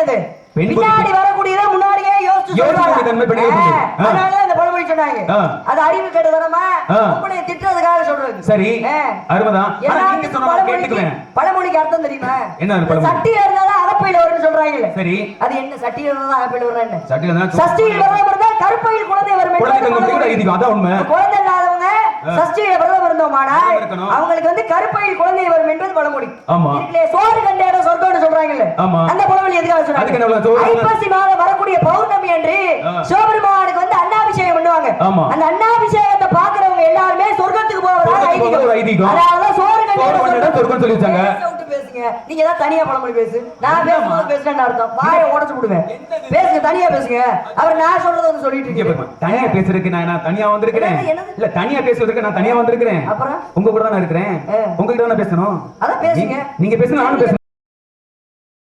என்னது? பின்னாடி வரக்கூடியத முன்னாடியே யோசிச்சு அதனால இந்த பழமொழி சொன்னாங்க. அது அறிவு கெட்டதனமா உங்களை திட்டுறதுக்காக சொல்றாங்க சரி. அருமைதான் பழமொழிக்கு அர்த்தம் தெரியுமா? என்ன சட்டி இருந்தாதான் அகப்பையில் வரும்னு சொல்றாங்க சரி. அது என்ன சட்டி இருந்தாதான் அகப்பையில் வரும் என்ன? சட்டி இருந்தா சஷ்டியில் வரும் கருப்பையில் குழந்தை வரும் குழந்தை அதான் உண்மை. குழந்தை இல்லாதவங்க சஷ்டியில விரதம் இருந்தோமானால் அவங்களுக்கு வந்து கருப்பையில் குழந்தை வரும் என்பது பழமொழி. ஆமா. சோறு கண்ட இடம் சொர்க்கம்னு சொல்றாங்கல்ல. ஆமா. ஐப்பசி மாதம் வரக்கூடிய பௌர்ணமி அன்று. சிவபெருமானுக்கு வந்து பண்ணுவாங்க. அந்த பாக்குறவங்க எல்லாருமே சொர்க்கத்துக்கு ஒரு ஐதீகம். அதாவது சோறு பேசுங்க. நீங்க ஏதாவது தனியா பழமொழி பேசு. நான் பேசும்போது பேசுறேன்னு அர்த்தம். வாயை உடைச்சு விடுவேன். பேசுங்க தனியா பேசுங்க. அவர் நான் சொல்றத வந்து சொல்லிட்டு பாருங்க, தனியா பேசுறதுக்கு நான் நான் தனியா வந்திருக்கிறேன்? இல்ல தனியா பேசுறதுக்கு நான் தனியா வந்திருக்கிறேன். அப்புறம்? உங்க கூட தான் இருக்கிறேன். உங்ககிட்ட தானே பேசணும்? அதான் பேசுங்க. நீங்க- பேசணும் நானும்